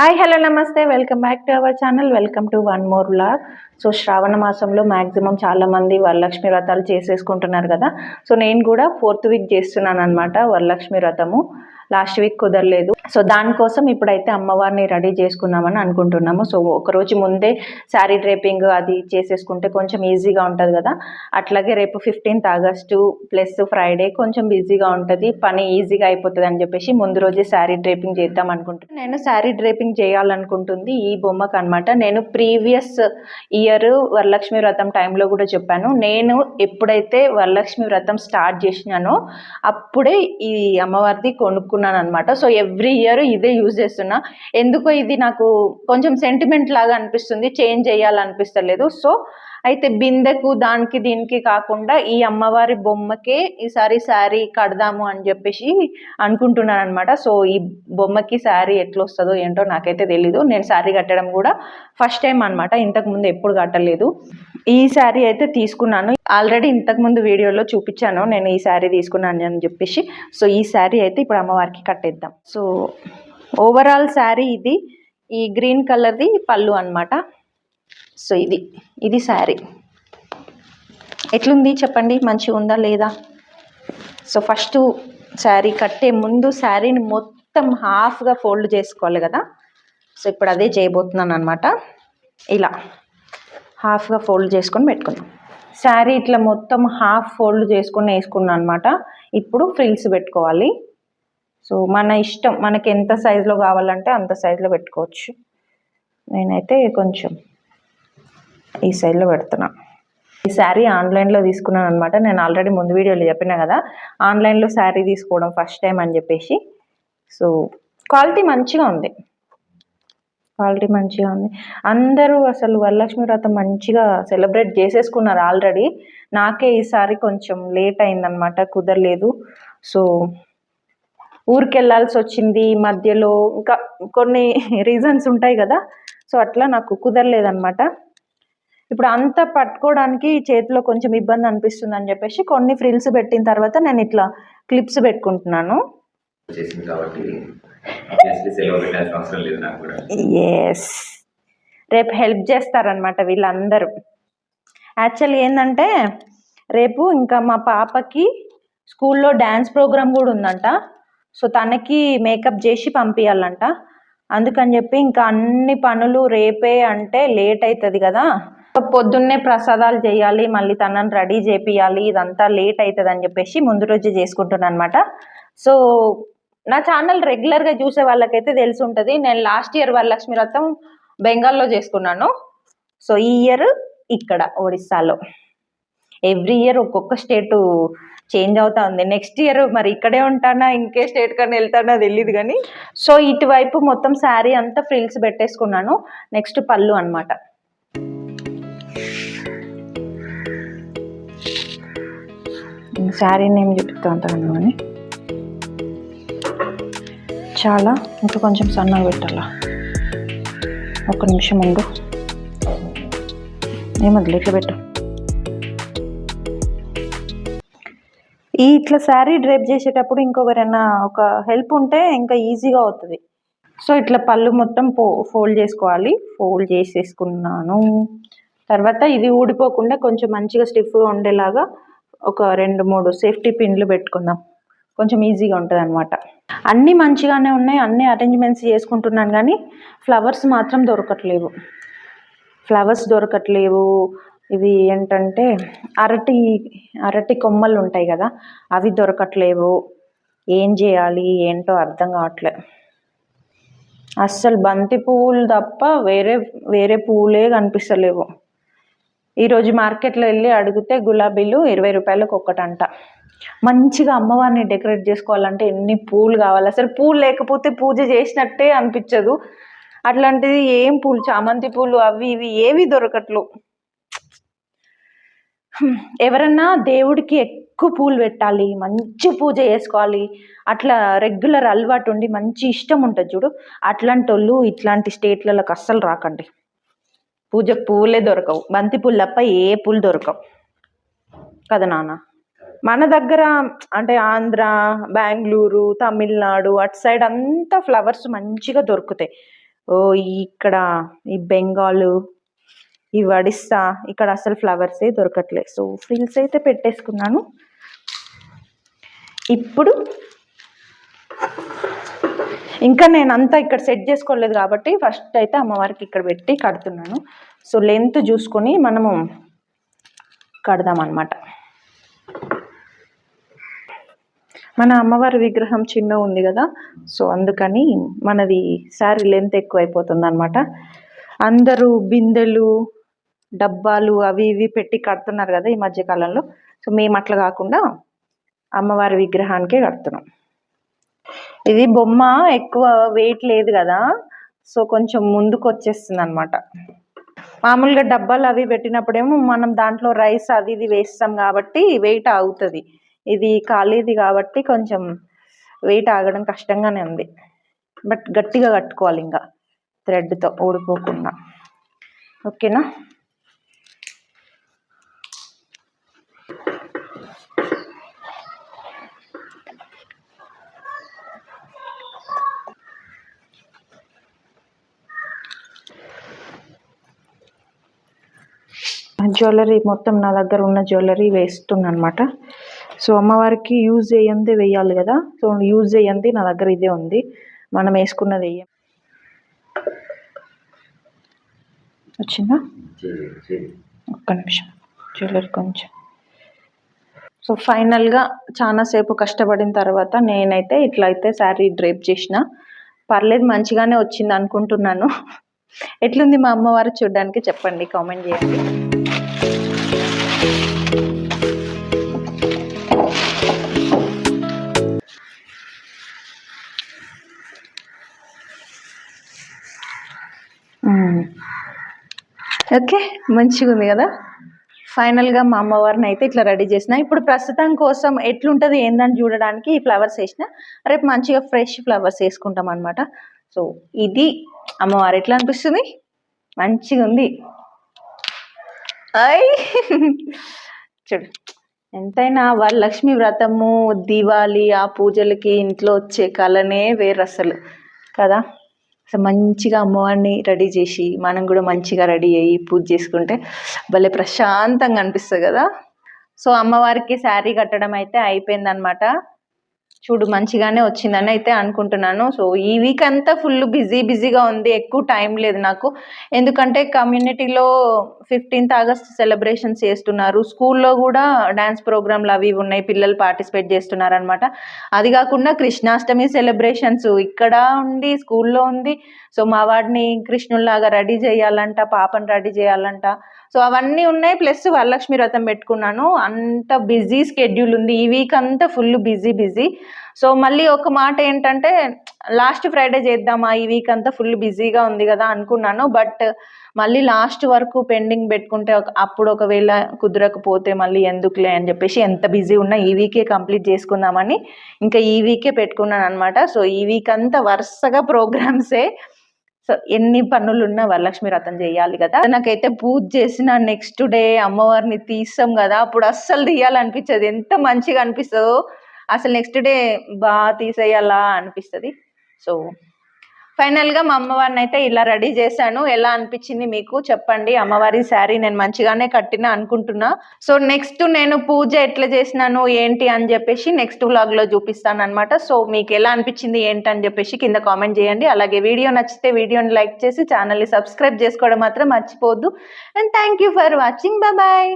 Hi hello నమస్తే. Welcome back to our channel welcome to one more vlog so శ్రావణ మాసంలో maximum చాలా మంది వరలక్ష్మి వ్రతాలు చేసేసుకుంటున్నారు కదా. సో నేను కూడా ఫోర్త్ వీక్ చేస్తున్నాను అనమాట వరలక్ష్మి వ్రతము. లాస్ట్ వీక్ కుదరలేదు. సో దానికోసం ఇప్పుడైతే అమ్మవారిని రెడీ చేసుకుందామని అనుకుంటున్నాము. సో ఒకరోజు ముందే శారీ డ్రేపింగ్ అది చేసేసుకుంటే కొంచెం ఈజీగా ఉంటుంది కదా. అట్లాగే రేపు ఫిఫ్టీన్త్ ఆగస్టు ప్లస్ ఫ్రైడే కొంచెం బిజీగా ఉంటుంది పని ఈజీగా అయిపోతుంది అని చెప్పేసి ముందు రోజే శారీ డ్రేపింగ్ చేద్దాం అనుకుంటున్నాను. నేను శారీ డ్రేపింగ్ చేయాలనుకుంటుంది ఈ బొమ్మకు అనమాట నేను ప్రీవియస్ ఇయర్ వరలక్ష్మి వ్రతం టైంలో కూడా చెప్పాను. నేను ఎప్పుడైతే వరలక్ష్మి వ్రతం స్టార్ట్ చేసినానో అప్పుడే ఈ అమ్మవారిది కొనుక్కున్నాను అనమాట సో ఎవ్రీ ఇయర్ ఇదే యూజ్ చేస్తున్నా. ఎందుకో ఇది నాకు కొంచెం సెంటిమెంట్ లాగా అనిపిస్తుంది చేంజ్ చేయాలనిపిస్తలేదు. సో అయితే బిందెకు దానికి దీనికి కాకుండా ఈ అమ్మవారి బొమ్మకే ఈసారి శారీ కడదాము అని చెప్పేసి అనుకుంటున్నాను అనమాట సో ఈ బొమ్మకి శారీ ఎట్లా వస్తుందో ఏంటో నాకైతే తెలీదు. నేను శారీ కట్టడం కూడా ఫస్ట్ టైం అనమాట ఇంతకు ముందు ఎప్పుడు కట్టలేదు. ఈ శారీ అయితే తీసుకున్నాను. ఆల్రెడీ ఇంతకు ముందు వీడియోలో చూపించాను. నేను ఈ శారీ తీసుకున్నాను అని చెప్పేసి. సో ఈ శారీ అయితే ఇప్పుడు అమ్మవారికి కట్టేద్దాం. సో ఓవరాల్ శారీ ఇది. ఈ గ్రీన్ కలర్ది పళ్ళు అనమాట సో ఇది. ఇది శారీ. ఎట్లుంది చెప్పండి? మంచిగా ఉందా లేదా? సో ఫస్ట్ శారీ కట్టే ముందు శారీని మొత్తం హాఫ్గా ఫోల్డ్ చేసుకోవాలి కదా. సో ఇప్పుడు అదే చేయబోతున్నాను అనమాట ఇలా. హాఫ్గా ఫోల్డ్ చేసుకొని పెట్టుకుందాం. శారీ ఇట్లా మొత్తం హాఫ్ ఫోల్డ్ చేసుకొని వేసుకున్నాను అనమాట ఇప్పుడు ఫ్రిల్స్ పెట్టుకోవాలి. సో మన ఇష్టం మనకి ఎంత సైజులో కావాలంటే అంత సైజులో పెట్టుకోవచ్చు. నేనైతే కొంచెం ఈ సైజులో పెడుతున్నా. ఈ శారీ ఆన్లైన్లో తీసుకున్నాను అనమాట నేను ఆల్రెడీ ముందు వీడియోలో చెప్పినా కదా ఆన్లైన్లో శారీ తీసుకోవడం ఫస్ట్ టైం అని చెప్పేసి. సో క్వాలిటీ మంచిగా ఉంది. క్వాలిటీ మంచిగా ఉంది. అందరూ అసలు వరలక్ష్మి వ్రతం మంచిగా సెలబ్రేట్ చేసేసుకున్నారు ఆల్రెడీ. నాకే ఈసారి కొంచెం లేట్ అయిందనమాట కుదరలేదు. సో ఊరికి వెళ్ళాల్సి వచ్చింది మధ్యలో ఇంకా కొన్ని రీజన్స్ ఉంటాయి కదా. సో అట్లా నాకు కుదరలేదనమాట ఇప్పుడు అంతా పట్టుకోవడానికి చేతిలో కొంచెం ఇబ్బంది అనిపిస్తుంది అని చెప్పేసి కొన్ని ఫ్రిల్స్ పెట్టిన తర్వాత నేను ఇట్లా క్లిప్స్ పెట్టుకుంటున్నాను. చేసింది కాబట్టి అవసరం లేదు నాకు కూడా. ఎస్ రేపు హెల్ప్ చేస్తారనమాట వీళ్ళందరూ. యాక్చువల్లీ ఏంటంటే రేపు ఇంకా మా పాపకి స్కూల్లో డ్యాన్స్ ప్రోగ్రామ్ కూడా ఉందంట. సో తనకి మేకప్ చేసి పంపించాలంట అందుకని చెప్పి ఇంకా అన్ని పనులు రేపే అంటే లేట్ అవుతుంది కదా. పొద్దున్నే ప్రసాదాలు చేయాలి మళ్ళీ తనని రెడీ చేపియాలి ఇదంతా లేట్ అవుతుంది అని చెప్పేసి ముందు రోజు చేసుకుంటున్నాను అనమాట సో నా ఛానల్ రెగ్యులర్గా చూసే వాళ్ళకైతే తెలిసి ఉంటుంది నేను లాస్ట్ ఇయర్ వరలక్ష్మి వ్రతం బెంగాల్లో చేసుకున్నాను. సో ఈ ఇయర్ ఇక్కడ ఒడిస్సాలో. ఎవ్రీ ఇయర్ ఒక్కొక్క స్టేటు చేంజ్ అవుతా ఉంది. నెక్స్ట్ ఇయర్ మరి ఇక్కడే ఉంటానా? ఇంకే స్టేట్ కన్నా వెళ్తానా? తెలియదు కానీ. సో ఇటువైపు మొత్తం శారీ అంతా ఫ్రిల్స్ పెట్టేసుకున్నాను. నెక్స్ట్ పళ్ళు అన్నమాట. శారీ నేను చూపిస్తూ ఉంటాను అని చాలా ఇంకా కొంచెం సన్నగా పెట్టాలా? ఒక నిమిషం ఉండు. ఏమది ఇట్లా పెట్టు. ఈ ఇట్లా శారీ డ్రైప్ చేసేటప్పుడు ఇంకొకరైనా ఒక హెల్ప్ ఉంటే ఇంకా ఈజీగా అవుతుంది. సో ఇట్లా పళ్ళు మొత్తం పో ఫోల్డ్ చేసుకోవాలి. ఫోల్డ్ చేసేసుకున్నాను. తర్వాత ఇది ఊడిపోకుండా కొంచెం మంచిగా స్టిఫ్గా ఉండేలాగా ఒక రెండు మూడు సేఫ్టీ పిన్లు పెట్టుకుందాం. కొంచెం ఈజీగా ఉంటుంది అనమాట అన్నీ మంచిగానే ఉన్నాయి అన్ని అరేంజ్మెంట్స్ చేసుకుంటున్నాను కానీ ఫ్లవర్స్ మాత్రం దొరకట్లేవు. ఫ్లవర్స్ దొరకట్లేవు. ఇవి ఏంటంటే అరటి అరటి కొమ్మలు ఉంటాయి కదా అవి దొరకట్లేవు. ఏం చేయాలి ఏంటో అర్థం కావట్లే. అస్సలు బంతి పువ్వులు తప్ప వేరే వేరే పువ్వులే కనిపిస్తలేవు. ఈరోజు మార్కెట్లో వెళ్ళి అడిగితే గులాబీలు ఇరవై రూపాయలకు ఒక్కటంట. మంచిగా అమ్మవారిని డెకరేట్ చేసుకోవాలంటే ఎన్ని పూలు కావాలి? అసలు పూలు లేకపోతే పూజ చేసినట్టే అనిపించదు. అట్లాంటిది ఏం పూలు? చామంతి పూలు అవి ఇవి ఏవి దొరకట్లు. ఎవరన్నా దేవుడికి ఎక్కువ పూలు పెట్టాలి మంచి పూజ చేసుకోవాలి అట్లా రెగ్యులర్ అలవాటు ఉండి మంచి ఇష్టం ఉంటుంది చూడు. అట్లాంటి వాళ్ళు ఇట్లాంటి స్టేట్లలోకి అస్సలు రాకండి. పూజ పూలే దొరకవు. బంతి పూలు తప్ప ఏ పూలు దొరకవు. కదా నాన్న? మన దగ్గర అంటే ఆంధ్ర బెంగళూరు తమిళనాడు అటు సైడ్ అంతా ఫ్లవర్స్ మంచిగా దొరుకుతాయి. ఓ ఇక్కడ ఈ బెంగాల్ ఈ వడిస్తా ఇక్కడ అసలు ఫ్లవర్సే దొరకట్లేదు. సో ఫ్రిల్స్ అయితే పెట్టేసుకున్నాను. ఇప్పుడు ఇంకా నేను అంతా ఇక్కడ సెట్ చేసుకోలేదు కాబట్టి ఫస్ట్ అయితే అమ్మవారికి ఇక్కడ పెట్టి కడుతున్నాను. సో లెంత్ చూసుకొని మనము కడదాం అన్నమాట మన అమ్మవారి విగ్రహం చిన్న ఉంది కదా సో అందుకని మనది శారీ లెంత్ ఎక్కువ అయిపోతుంది అనమాట అందరూ బిందెలు డబ్బాలు అవి ఇవి పెట్టి కడుతున్నారు కదా ఈ మధ్య కాలంలో సో మేము అట్లా కాకుండా అమ్మవారి విగ్రహానికే కడుతున్నాం. ఇది బొమ్మ ఎక్కువ వెయిట్ లేదు కదా సో కొంచెం ముందుకు వచ్చేస్తుంది అనమాట మామూలుగా డబ్బాలు అవి పెట్టినప్పుడేమో మనం దాంట్లో రైస్ అది ఇది వేస్తాం కాబట్టి వెయిట్ ఆగుతుంది. ఇది ఖాళీది కాబట్టి కొంచెం వెయిట్ ఆగడం కష్టంగానే ఉంది. బట్ గట్టిగా కట్టుకోవాలి ఇంకా థ్రెడ్తో ఊడిపోకుండా. ఓకేనా జ్యువెలరీ మొత్తం నా దగ్గర ఉన్న జ్యువెలరీ వేస్తుందనమాట అనమాట సో అమ్మవారికి యూజ్ చేయంది వేయాలి కదా. సో యూజ్ చేయంది నా దగ్గర ఇదే ఉంది. మనం వేసుకున్నది వేయం వచ్చిందా? ఒక్క నిమిషం. జ్యువెలరీ కొంచెం. సో ఫైనల్గా చాలాసేపు కష్టపడిన తర్వాత నేనైతే ఇట్లా అయితే శారీ డ్రేప్ చేసిన. పర్లేదు మంచిగానే వచ్చింది అనుకుంటున్నాను. ఎట్లుంది మా అమ్మవారు చూడడానికి చెప్పండి కామెంట్ చేయండి. ఓకే మంచిగా ఉంది కదా? ఫైనల్గా మా అమ్మవారిని అయితే ఇట్లా రెడీ చేసిన. ఇప్పుడు ప్రస్తుతం కోసం ఎట్లుంటుంది ఏందని చూడడానికి ఈ ఫ్లవర్స్ వేసిన. రేపు మంచిగా ఫ్రెష్ ఫ్లవర్స్ వేసుకుంటాం అనమాట సో ఇది అమ్మవారు ఎట్లా అనిపిస్తుంది? మంచిగా ఉంది. ఐ! చూడు ఎంతైనా వరలక్ష్మి వ్రతము దివాళీ ఆ పూజలకి ఇంట్లో వచ్చే కళనే వేరు అసలు కదా? అసలు మంచిగా అమ్మవారిని రెడీ చేసి మనం కూడా మంచిగా రెడీ అయ్యి పూజ చేసుకుంటే భలే ప్రశాంతంగా అనిపిస్తుంది కదా. సో అమ్మవారికి శారీ కట్టడం అయితే అయిపోయిందనమాట చూడు మంచిగానే వచ్చిందని అయితే అనుకుంటున్నాను. సో ఈ వీక్ అంతా ఫుల్ బిజీ బిజీగా ఉంది. ఎక్కువ టైం లేదు నాకు. ఎందుకంటే కమ్యూనిటీలో ఫిఫ్టీన్త్ ఆగస్ట్ సెలబ్రేషన్స్ చేస్తున్నారు. స్కూల్లో కూడా డ్యాన్స్ ప్రోగ్రాంలు అవి ఉన్నాయి. పిల్లలు పార్టిసిపేట్ చేస్తున్నారు అనమాట అది కాకుండా కృష్ణాష్టమి సెలబ్రేషన్స్ ఇక్కడ ఉండి స్కూల్లో ఉంది. సో మా వాడిని కృష్ణుల్లాగా రెడీ చేయాలంట పాపని రెడీ చేయాలంట. సో అవన్నీ ఉన్నాయి ప్లస్ వరలక్ష్మి వ్రతం పెట్టుకున్నాను. అంత బిజీ స్కెడ్యూల్ ఉంది. ఈ వీక్ అంతా ఫుల్ బిజీ బిజీ. సో మళ్ళీ ఒక మాట ఏంటంటే లాస్ట్ ఫ్రైడే చేద్దామా? ఈ వీక్ అంతా ఫుల్ బిజీగా ఉంది కదా అనుకున్నాను. బట్ మళ్ళీ లాస్ట్ వరకు పెండింగ్ పెట్టుకుంటే అప్పుడు ఒకవేళ కుదరకపోతే మళ్ళీ ఎందుకులే అని చెప్పేసి ఎంత బిజీ ఉన్నా ఈ వీకే కంప్లీట్ చేసుకుందామని ఇంకా ఈ వీకే పెట్టుకున్నాను అనమాట సో ఈ వీక్ అంతా వరుసగా ప్రోగ్రామ్సే. సో ఎన్ని పనులు ఉన్నా వరలక్ష్మి వ్రతం చేయాలి కదా. నాకైతే పూజ చేసిన నెక్స్ట్ డే అమ్మవారిని తీస్తాం కదా. అప్పుడు అస్సలు తీయాలనిపించదు. ఎంత మంచిగా అనిపిస్తుందో అసలు నెక్స్ట్ డే బాగా తీసేయాలా అనిపిస్తుంది. సో ఫైనల్గా మా అమ్మవారిని అయితే ఇలా రెడీ చేశాను. ఎలా అనిపించింది మీకు? చెప్పండి. అమ్మవారి శారీ నేను మంచిగానే కట్టిన అనుకుంటున్నా. సో నెక్స్ట్ నేను పూజ ఎట్లా చేసినాను ఏంటి అని చెప్పేసి నెక్స్ట్ వ్లాగ్లో చూపిస్తాను అనమాట సో మీకు ఎలా అనిపించింది ఏంటి అని చెప్పేసి కింద కామెంట్ చేయండి. అలాగే వీడియో నచ్చితే వీడియోని లైక్ చేసి ఛానల్ని సబ్స్క్రైబ్ చేసుకోవడం మాత్రం మర్చిపోవద్దు. And thank you for watching. Bye.